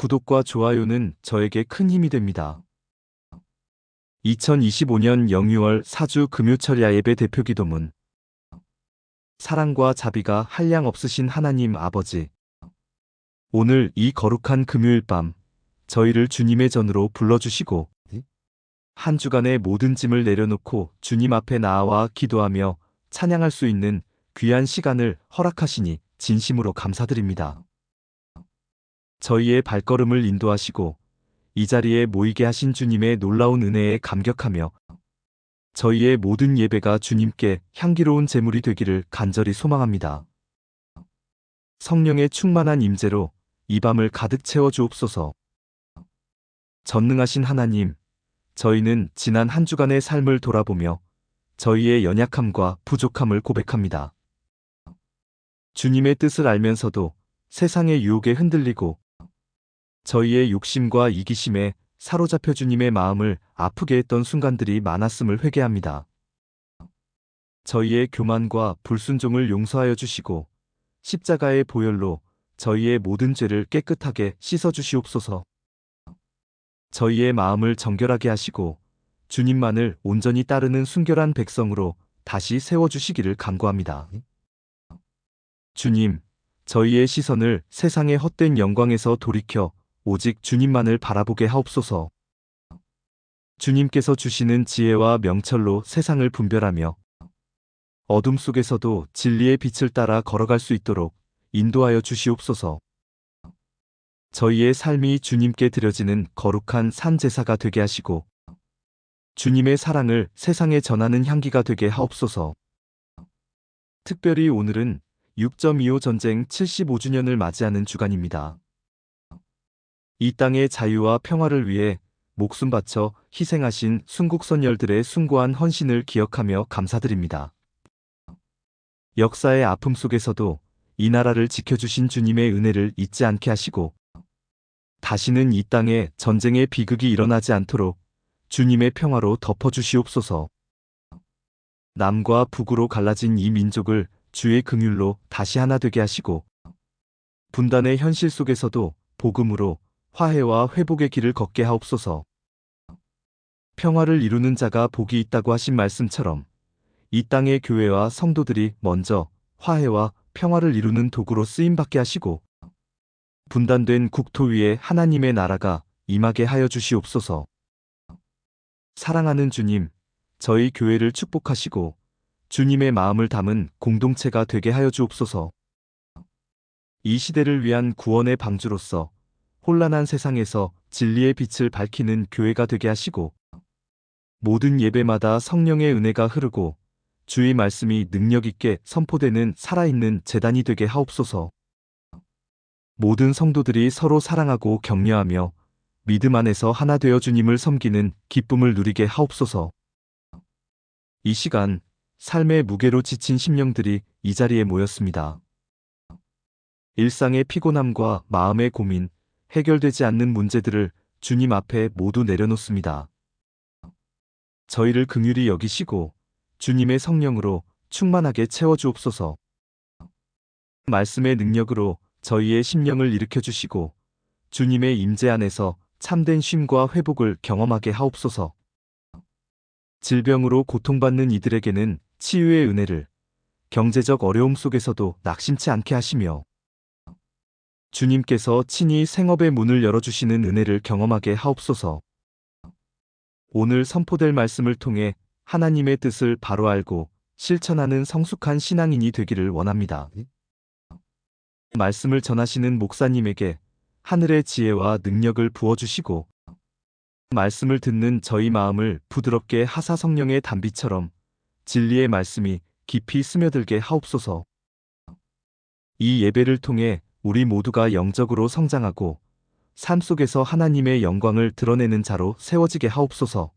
구독과 좋아요는 저에게 큰 힘이 됩니다. 2025년 영유월 사주 금요철 야 예배 대표 기도문 사랑과 자비가 한량 없으신 하나님 아버지 오늘 이 거룩한 금요일 밤 저희를 주님의 전으로 불러주시고 한 주간의 모든 짐을 내려놓고 주님 앞에 나아와 기도하며 찬양할 수 있는 귀한 시간을 허락하시니 진심으로 감사드립니다. 저희의 발걸음을 인도하시고 이 자리에 모이게 하신 주님의 놀라운 은혜에 감격하며 저희의 모든 예배가 주님께 향기로운 제물이 되기를 간절히 소망합니다. 성령의 충만한 임재로 이 밤을 가득 채워 주옵소서. 전능하신 하나님, 저희는 지난 한 주간의 삶을 돌아보며 저희의 연약함과 부족함을 고백합니다. 주님의 뜻을 알면서도 세상의 유혹에 흔들리고 저희의 욕심과 이기심에 사로잡혀 주님의 마음을 아프게 했던 순간들이 많았음을 회개합니다. 저희의 교만과 불순종을 용서하여 주시고 십자가의 보혈로 저희의 모든 죄를 깨끗하게 씻어 주시옵소서. 저희의 마음을 정결하게 하시고 주님만을 온전히 따르는 순결한 백성으로 다시 세워 주시기를 간구합니다. 주님, 저희의 시선을 세상의 헛된 영광에서 돌이켜 오직 주님만을 바라보게 하옵소서. 주님께서 주시는 지혜와 명철로 세상을 분별하며 어둠 속에서도 진리의 빛을 따라 걸어갈 수 있도록 인도하여 주시옵소서. 저희의 삶이 주님께 드려지는 거룩한 산 제사가 되게 하시고 주님의 사랑을 세상에 전하는 향기가 되게 하옵소서. 특별히 오늘은 6.25 전쟁 75주년을 맞이하는 주간입니다. 이 땅의 자유와 평화를 위해 목숨 바쳐 희생하신 순국선열들의 숭고한 헌신을 기억하며 감사드립니다. 역사의 아픔 속에서도 이 나라를 지켜주신 주님의 은혜를 잊지 않게 하시고 다시는 이 땅에 전쟁의 비극이 일어나지 않도록 주님의 평화로 덮어주시옵소서. 남과 북으로 갈라진 이 민족을 주의 긍휼로 다시 하나 되게 하시고 분단의 현실 속에서도 복음으로 화해와 회복의 길을 걷게 하옵소서. 평화를 이루는 자가 복이 있다고 하신 말씀처럼 이 땅의 교회와 성도들이 먼저 화해와 평화를 이루는 도구로 쓰임 받게 하시고 분단된 국토 위에 하나님의 나라가 임하게 하여 주시옵소서. 사랑하는 주님, 저희 교회를 축복하시고 주님의 마음을 담은 공동체가 되게 하여 주옵소서. 이 시대를 위한 구원의 방주로서 혼란한 세상에서 진리의 빛을 밝히는 교회가 되게 하시고 모든 예배마다 성령의 은혜가 흐르고 주의 말씀이 능력 있게 선포되는 살아있는 재단이 되게 하옵소서. 모든 성도들이 서로 사랑하고 격려하며 믿음 안에서 하나 되어 주님을 섬기는 기쁨을 누리게 하옵소서. 이 시간 삶의 무게로 지친 심령들이 이 자리에 모였습니다. 일상의 피곤함과 마음의 고민, 해결되지 않는 문제들을 주님 앞에 모두 내려놓습니다. 저희를 긍휼히 여기시고 주님의 성령으로 충만하게 채워주옵소서. 말씀의 능력으로 저희의 심령을 일으켜 주시고 주님의 임재 안에서 참된 쉼과 회복을 경험하게 하옵소서. 질병으로 고통받는 이들에게는 치유의 은혜를 경제적 어려움 속에서도 낙심치 않게 하시며 주님께서 친히 생업의 문을 열어주시는 은혜를 경험하게 하옵소서. 오늘 선포될 말씀을 통해 하나님의 뜻을 바로 알고 실천하는 성숙한 신앙인이 되기를 원합니다. 말씀을 전하시는 목사님에게 하늘의 지혜와 능력을 부어주시고 말씀을 듣는 저희 마음을 부드럽게 하사 성령의 단비처럼 진리의 말씀이 깊이 스며들게 하옵소서. 이 예배를 통해 우리 모두가 영적으로 성장하고 삶 속에서 하나님의 영광을 드러내는 자로 세워지게 하옵소서.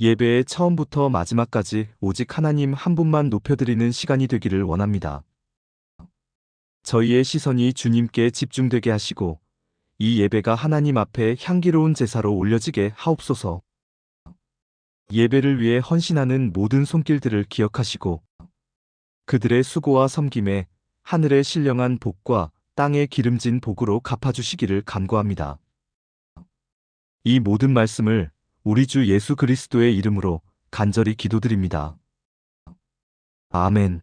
예배의 처음부터 마지막까지 오직 하나님 한 분만 높여드리는 시간이 되기를 원합니다. 저희의 시선이 주님께 집중되게 하시고 이 예배가 하나님 앞에 향기로운 제사로 올려지게 하옵소서. 예배를 위해 헌신하는 모든 손길들을 기억하시고 그들의 수고와 섬김에 하늘의 신령한 복과 땅에 기름진 복으로 갚아주시기를 간구합니다. 이 모든 말씀을 우리 주 예수 그리스도의 이름으로 간절히 기도드립니다. 아멘.